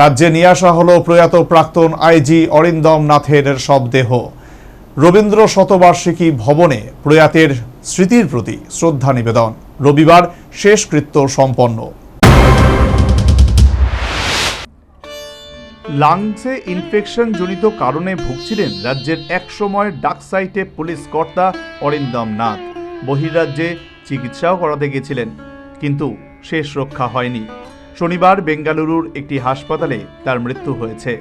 রাজ্যে নিয়ে আসা হলো প্রয়াত প্রাক্তন আইজি অরিন্দম নাথের শবদেহ। রবীন্দ্র শতবার্ষিকী ভবনে প্রয়াতের স্মৃতির প্রতি শ্রদ্ধা নিবেদন। রবিবার শেষকৃত্য সম্পন্ন। লাংসে ইনফেকশন জনিত কারণে ভুগছিলেন রাজ্যের একসময় ডাকসাইটে পুলিশ কর্তা অরিন্দম নাথ। বহির্রাজ্যে চিকিৎসাও করাতে গেছিলেন, কিন্তু শেষ রক্ষা হয়নি। শনিবার বেঙ্গালুরুর একটি হাসপাতালে তার মৃত্যু হয়েছে।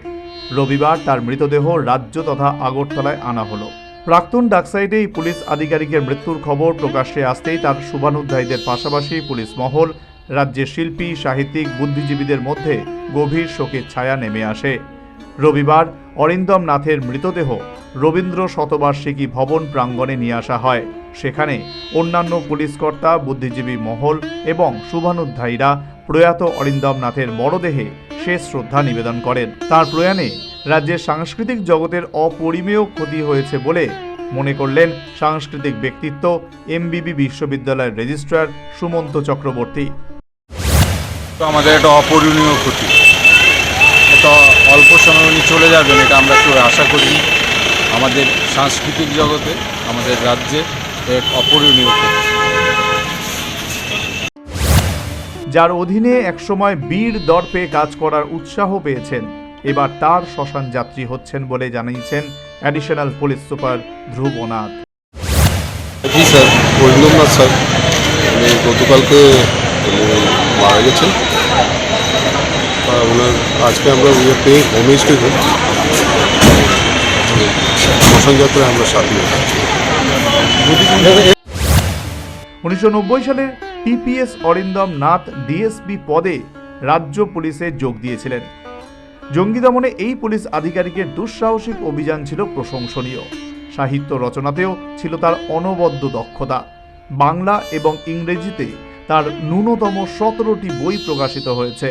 রবিবার তার মৃতদেহ রাজ্য তথা আগরতলায় আনা হলো। প্রাক্তন ডাকসাইটে এই পুলিশ আধিকারিকের মৃত্যুর খবর প্রকাশ্যে আসতেই তার শুভানুধ্যায়ীদের পাশাপাশি পুলিশ মহল, রাজ্যের শিল্পী, সাহিত্যিক, বুদ্ধিজীবীদের মধ্যে গভীর শোকের ছায়া নেমে আসে। রবিবার অরিন্দম নাথের মৃতদেহ রবীন্দ্র শতবার্ষিকী ভবন প্রাঙ্গণে নিয়ে আসা হয়। সেখানে অন্যান্য পুলিশকর্তা বুদ্ধিজীবী মহল এবং শুভানুধ্যায়ীরা প্রয়াত অরিন্দম নাথের মরদেহে শেষ শ্রদ্ধা নিবেদন করেন। তার প্রয়াণে রাজ্যের সাংস্কৃতিক জগতের অপরিমেয় ক্ষতি হয়েছে বলে মনে করলেন সাংস্কৃতিক ব্যক্তিত্ব এমবিবি বিশ্ববিদ্যালয়ের রেজিস্ট্রার সুমন্ত চক্রবর্তী। আমাদের একটা অপূরণীয় ক্ষতি। এটা অল্প সময় উনি চলে যাবেন এটা আমরা কেউ আশা করি আমাদের সাংস্কৃতিক জগতে, আমাদের রাজ্যে এক অপূরণীয় ক্ষতি। যার অধীনে একসময় বীর দর্পে কাজ করার উৎসাহ পেয়েছেন। এবার তার শ্মশান যাত্রী হচ্ছেন বলে জানিয়েছেন অ্যাডিশনাল পুলিশ সুপার ধ্রুবনাথ। জি স্যার অরিন্দমনাথ স্যার। গতকালকে মারা গেছেন। ওনার, আজকে আমরা we are paying homage to him. শ্মশান যাত্রায় আমরা সাথী উনিশশো নব্বই সালে টিপিএস অরিন্দম নাথ ডিএসপি পদে রাজ্য পুলিশে যোগ দিয়েছিলেন। জঙ্গি দমনে এই পুলিশ আধিকারিকের দুঃসাহসিক অভিযান ছিল প্রশংসনীয়। সাহিত্য রচনাতেও ছিল তার অনবদ্য দক্ষতা। বাংলা এবং ইংরেজিতে তার ন্যূনতম সতেরোটি বই প্রকাশিত হয়েছে।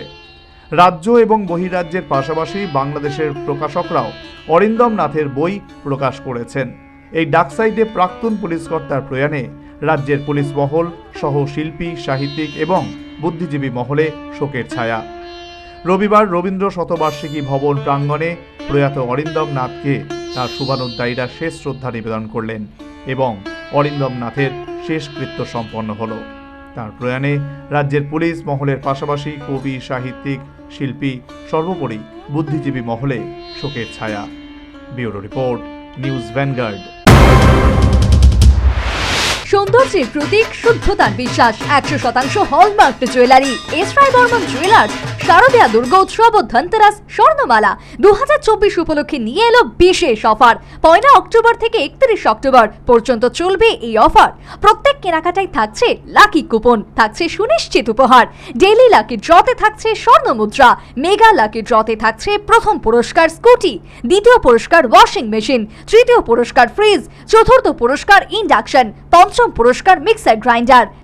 রাজ্য এবং বহিরাজ্যের পাশাপাশি বাংলাদেশের প্রকাশকরাও অরিন্দম নাথের বই প্রকাশ করেছেন। এই ডাকসাইডে প্রাক্তন পুলিশ কর্তার প্রয়াণে রাজ্যের পুলিশ মহল সহ শিল্পী সাহিত্যিক এবং বুদ্ধিজীবী মহলে শোকের ছায়া। রবিবার রবীন্দ্র শতবার্ষিকী ভবন প্রাঙ্গণে প্রয়াত অরিন্দম নাথকে তার শুভানুধ্যায়ীরা শেষ শ্রদ্ধা নিবেদন করলেন এবং অরিন্দম নাথের শেষকৃত্য সম্পন্ন হল। তার প্রয়াণে রাজ্যের পুলিশ মহলের পাশাপাশি কবি, সাহিত্যিক, শিল্পী, সর্বোপরি বুদ্ধিজীবী মহলে শোকের ছায়া। Bureau report, news vanguard. সৌন্দর্যের প্রতীক শুদ্ধতার বিশ্বাস। একশো শতাংশ hallmark jewellery. S Roy Barman jewellers. শারদীয়া Durgotsav ও ধনতেরাস স্বর্ণমালা দুহাজার চব্বিশ উপলক্ষে নিয়ে এলো বিশেষ অফার। পয়লা অক্টোবর থেকে একত্রিশ অক্টোবর পর্যন্ত চলবে এই অফার। প্রত্যেক কেনাকাটায় থাকছে লাকি কুপন, থাকছে সুনিশ্চিত উপহার। ডেলি লাকি ড্রতে থাকছে স্বর্ণ মুদ্রা, মেগা লাকি ড্রতে থাকছে প্রথম পুরস্কার স্কুটি, দ্বিতীয় পুরস্কার ওয়াশিং মেশিন, তৃতীয় পুরস্কার ফ্রিজ, চতুর্থ পুরস্কার ইন্ডাকশন, পঞ্চম পুরস্কার মিক্সার গ্রাইন্ডার।